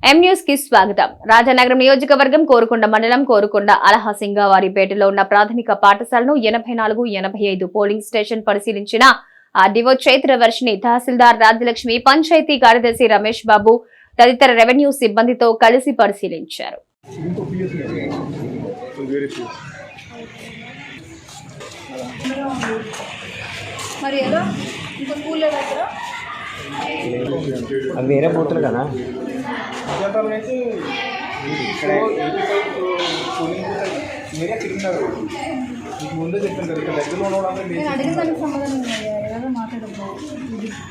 ఎం న్యూస్కి స్వాగతం. రాజానగరం నియోజకవర్గం కోరుకొండ మండలం కోరుకొండ అలహాసింగావారిపేటలో ఉన్న ప్రాథమిక పాఠశాలను ఎనభై నాలుగు ఎనభై ఐదు పోలింగ్ స్టేషన్ పరిశీలించిన ఆర్డీఓ చైత్రవర్షిని తహసీల్దార్ రాజ్యలక్ష్మి పంచాయతీ కార్యదర్శి రమేష్ బాబు తదితర రెవెన్యూ సిబ్బందితో కలిసి పరిశీలించారు. మరి ఎలా? ఇంకా స్కూల్లో దగ్గర అవి వేరే బూతులు కదా? మీరే తిరిగినారు మీకు ముందే చెప్పాను కదా ఇక్కడ దగ్గరలో ఉన్నవాళ్ళందరూ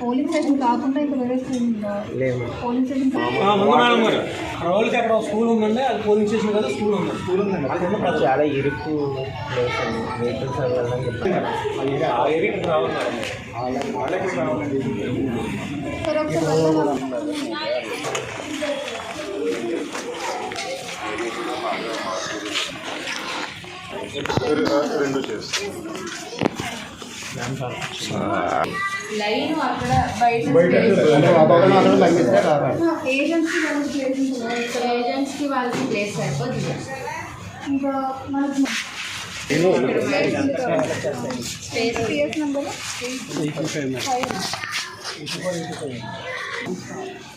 పోలింగ్ స్టేషన్ కాకుండా ఇంకా వేరే స్కూల్ ఉందా? పోలింగ్ స్టేషన్ అక్కడ ఒక స్కూల్ ఉందండి అది పోలింగ్ స్టేషన్ కదా స్కూల్ ఉంది స్కూల్ ఉందండి. చాలా ఇరుకు ప్లేస్ అండి. వెహికల్స్ రావాలి వాళ్ళకి రావాలండి సరే ఒకసారి వెళ్దామా? రెండు చేస్తాం. లైన్ అక్కడ బయట ప్లేస్ ఏజెంట్స్కి వాళ్ళకి ప్లేస్ సరిపోతుంది ఇంకా మనకి పిఎస్ నెంబర్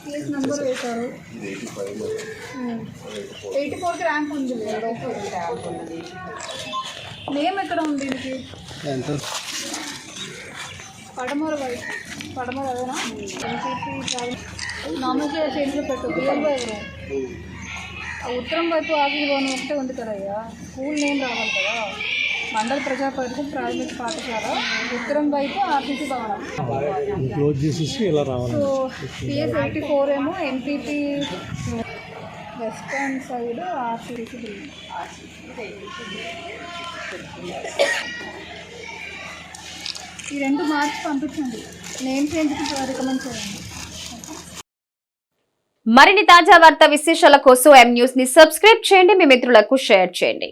పిఎస్ నెంబర్ వేశారు. ఎయిటీ ఫోర్కి ర్యాంక్ ఉంది. నేమ్ ఎక్కడ ఉంది దీనికి? పడమర వైపు పడమర అదేనా నామినల్ చేంజ్లో పెట్టు ఆ ఉత్తరం వైపు ఆగి భవనం ఒకటే ఉంది కదయ్యా స్కూల్ నేమ్ రావాలి కదా. మండల ప్రజా పరిషత్ ప్రాథమిక పాఠశాల ఉత్తరం వైపు ఆర్టీసీ భవనం. సో పిఎస్ ఎయిటీ ఫోర్ ఏమో NTP western side RTC building. ఈ రెండు మార్చి పంపించండి. నేమ్ చేంజ్కి రికమెండ్ చేయండి. మరిన్ని తాజా వార్త విశేషాల కోసం ఎం న్యూస్ని సబ్స్క్రైబ్ చేయండి. మీ మిత్రులకు షేర్ చేయండి.